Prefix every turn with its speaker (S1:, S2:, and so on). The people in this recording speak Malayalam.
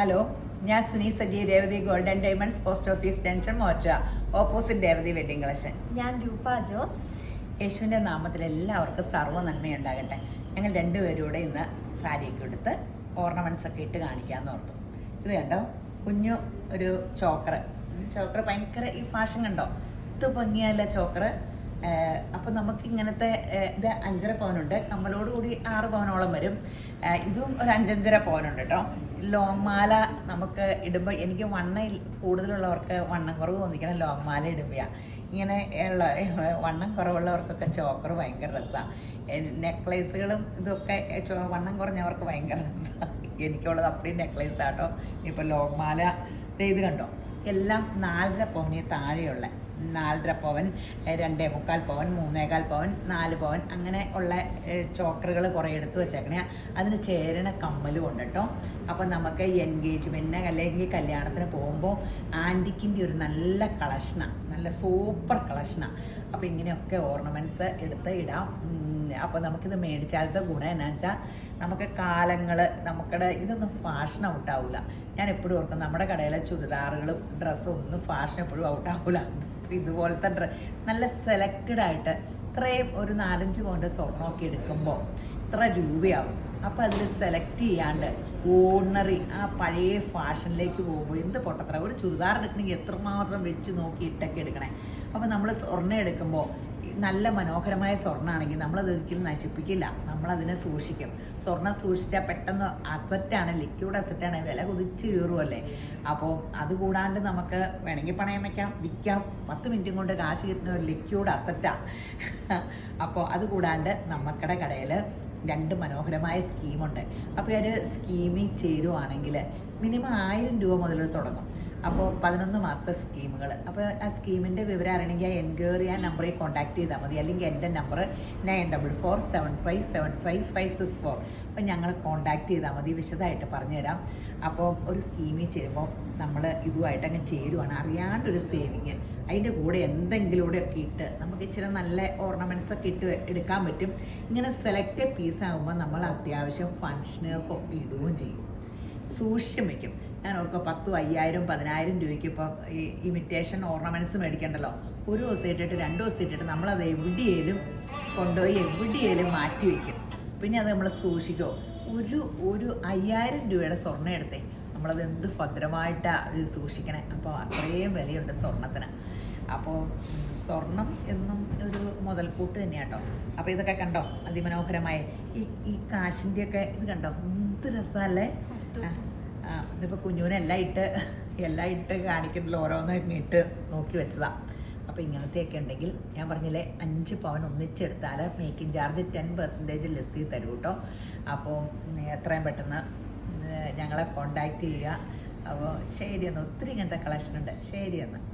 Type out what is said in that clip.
S1: ഹലോ ഞാൻ Suni Saji Revathi golden diamonds post office junction മോറ്റ opposite Revathi wedding collection.
S2: ഞാൻ രൂപ ജോസ്.
S1: യേശുവിന്റെ നാമത്തിൽ എല്ലാവർക്കും സർവ നന്മയുണ്ടാകട്ടെ. ഞങ്ങൾ രണ്ടുപേരും കൂടെ ഇന്ന് സാരിയൊക്കെ എടുത്ത് ഓർണമെന്റ്സ് ഒക്കെ ഇട്ട് കാണിക്കാമെന്ന് ഓർത്തു. ഇത് കണ്ടോ? കുഞ്ഞു ഒരു ചോക്കറ്. ചോക്കറ് ഭയങ്കര ഈ ഫാഷൻ കണ്ടോ? ഇത് ഭംഗിയല്ല ചോക്കർ അപ്പം നമുക്ക് ഇങ്ങനത്തെ ഇത് അഞ്ചര പവനുണ്ട്. കമ്മലോട് കൂടി ആറ് പവനോളം വരും. ഇതും ഒരു അഞ്ചഞ്ചര പവനുണ്ട് കേട്ടോ ലോങ് മാല നമുക്ക് ഇടുമ്പോൾ എനിക്ക് വണ്ണ കൂടുതലുള്ളവർക്ക് വണ്ണം കുറവ് തോന്നിക്കണം ലോങ് മാല ഇടുമ്പോഴാണ് ഇങ്ങനെ ഉള്ള വണ്ണം കുറവുള്ളവർക്കൊക്കെ ചോക്കർ ഭയങ്കര രസമാണ് നെക്ലേസുകളും ഇതൊക്കെ വണ്ണം കുറഞ്ഞവർക്ക് ഭയങ്കര രസമാണ് എനിക്കുള്ളത് അപ്പടി നെക്ലേസ് ആട്ടോ ഇപ്പോൾ ലോങ് മാല ഇത് കണ്ടോ? എല്ലാം നാലര പവന് താഴെയുള്ള നാലര പവൻ രണ്ടേ മുക്കാൽ പവൻ മൂന്നേകാൽ പവൻ നാല് പവൻ അങ്ങനെ ഉള്ള ചോക്കറുകൾ കുറേ എടുത്തു വെച്ചേക്കണേ. അതിന് ചേരണ കമ്മലും ഉണ്ട് കേട്ടോ. അപ്പം നമുക്ക് എൻഗേജ്മെന്റിന് അല്ലെങ്കിൽ കല്യാണത്തിന് പോകുമ്പോൾ ആന്റിക്കിന്റെ ഒരു നല്ല കളക്ഷന നല്ല സൂപ്പർ കളക്ഷന. അപ്പോൾ ഇങ്ങനെയൊക്കെ ഓർണമെന്റ്സ് എടുത്ത് ഇടാം. അപ്പോൾ നമുക്കിത് മേടിച്ചാലത്തെ ഗുണം എന്നാ വെച്ചാൽ നമുക്ക് കാലങ്ങൾ നമുക്കടെ ഇതൊന്നും ഫാഷൻ ഔട്ടാവില്ല ഞാൻ എപ്പോഴും ഓർക്കും നമ്മുടെ കടയിലെ ചുരിദാറുകളും ഡ്രസ്സും ഒന്നും ഫാഷൻ എപ്പോഴും ഔട്ടാവില്ല ഇതുപോലത്തെ ഡ്ര നല്ല സെലക്റ്റഡ് ആയിട്ട് ഇത്രയും ഒരു നാലഞ്ച് പോയിന്റ് സ്വർണമൊക്കെ എടുക്കുമ്പോൾ ഇത്ര രൂപയാവും. അപ്പോൾ അതിൽ സെലക്ട് ചെയ്യാണ്ട് ഓർഡിനറി ആ പഴയ ഫാഷനിലേക്ക് പോകുമ്പോൾ എന്ത് പൊട്ടത്ര ഒരു ചുരിദാർ എടുക്കണമെങ്കിൽ എത്രമാത്രം വെച്ച് നോക്കി ഇട്ടൊക്കെ എടുക്കണേ. അപ്പോൾ നമ്മൾ സ്വർണം എടുക്കുമ്പോൾ നല്ല മനോഹരമായ സ്വർണമാണെങ്കിൽ നമ്മളത് ഒരിക്കലും നശിപ്പിക്കില്ല. നമ്മൾ അതിനെ സൂക്ഷിക്കും. സ്വർണം സൂക്ഷിച്ചാൽ പെട്ടെന്ന് അസറ്റാണ് ലിക്വിഡ് അസറ്റാണ് വില കുതിച്ച് കയറുമല്ലേ അപ്പോൾ അതുകൂടാണ്ട് നമുക്ക് വേണമെങ്കിൽ പണയം വയ്ക്കാം വിൽക്കാം. പത്ത് മിനിറ്റും കൊണ്ട് കാശ് കിട്ടുന്ന ഒരു ലിക്വിഡ് അസറ്റാണ് അപ്പോൾ അതുകൂടാണ്ട് നമ്മക്കടെ കടയിൽ രണ്ട് മനോഹരമായ സ്കീമുണ്ട്. അപ്പോൾ ഒരു സ്കീമിൽ ചേരുവാണെങ്കിൽ മിനിമം ആയിരം രൂപ മുതൽ തുടങ്ങും. അപ്പോൾ പതിനൊന്ന് മാസത്തെ സ്കീമുകൾ അപ്പോൾ ആ സ്കീമിന്റെ വിവരം അറിയണമെങ്കിൽ ആ എൻക്വയറി ആ നമ്പറിൽ കോൺടാക്ട് ചെയ്താൽ മതി. അല്ലെങ്കിൽ എന്റെ number nine double four seven five seven five five six four അപ്പം ഞങ്ങൾ കോൺടാക്ട് ചെയ്താൽ മതി. വിശദമായിട്ട് പറഞ്ഞുതരാം. അപ്പോൾ ഒരു സ്കീമിൽ ചേരുമ്പോൾ നമ്മൾ ഇതുമായിട്ട് അങ്ങ് ചേരുവാണ്. അറിയാണ്ടൊരു സേവിങ്. അതിന്റെ കൂടെ എന്തെങ്കിലും ഒക്കെ ഇട്ട് നമുക്ക് ഇച്ചിരി നല്ല ഓർണമെന്റ്സ് ഒക്കെ ഇട്ട് എടുക്കാൻ പറ്റും. ഇങ്ങനെ സെലക്റ്റഡ് പീസ് ആകുമ്പോൾ നമ്മൾ അത്യാവശ്യം ഫങ്ഷനൊക്കെ ഇടുകയും ചെയ്യും. സൂക്ഷ്യം വെക്കും. ഞാൻ ഓർക്ക പത്തും അയ്യായിരം പതിനായിരം രൂപയ്ക്ക് ഇപ്പോൾ ഈ ഇമിറ്റേഷൻ ഓർണമെന്റ്സ് മേടിക്കണ്ടല്ലോ? ഒരു ദിവസം ഇട്ടിട്ട് രണ്ട് ദിവസം ഇട്ടിട്ട് നമ്മളത് എവിടെയേലും കൊണ്ടുപോയി എവിടെയേലും മാറ്റി വയ്ക്കും പിന്നെ അത് നമ്മൾ സൂക്ഷിക്കുമോ ഒരു ഒരു അയ്യായിരം രൂപയുടെ സ്വർണം എടുത്തേ. നമ്മളത് എന്ത് ഭദ്രമായിട്ടാണ് സൂക്ഷിക്കണേ. അപ്പോൾ അത്രയും വിലയുണ്ട് സ്വർണത്തിന് അപ്പോൾ സ്വർണം എന്നും ഒരു മുതൽക്കൂട്ട് തന്നെയാട്ടോ അപ്പോൾ ഇതൊക്കെ കണ്ടോ? അതിമനോഹരമായ ഈ ഈ കാശിന്റെയൊക്കെ ഇത് കണ്ടോ? എന്ത് രസമല്ലേ ഇതിപ്പോൾ കുഞ്ഞുവിനെ എല്ലാം ഇട്ട് എല്ലാം ഇട്ട് കാണിക്കണ്ടല്ലോ ഓരോന്നും ഇട്ട് നോക്കി വെച്ചതാ. അപ്പോൾ ഇങ്ങനത്തെയൊക്കെ ഉണ്ടെങ്കിൽ ഞാൻ പറഞ്ഞില്ലേ അഞ്ച് പവൻ ഒന്നിച്ചെടുത്താൽ making charge ten percentage less ചെയ്ത് തരും കേട്ടോ അപ്പോൾ എത്രയും പെട്ടെന്ന് ഞങ്ങളെ കോണ്ടാക്റ്റ് ചെയ്യുക. അപ്പോൾ ശരി ഒത്തിരി ഇങ്ങനത്തെ കളക്ഷൻ ഉണ്ട്. ശരി എന്നാൽ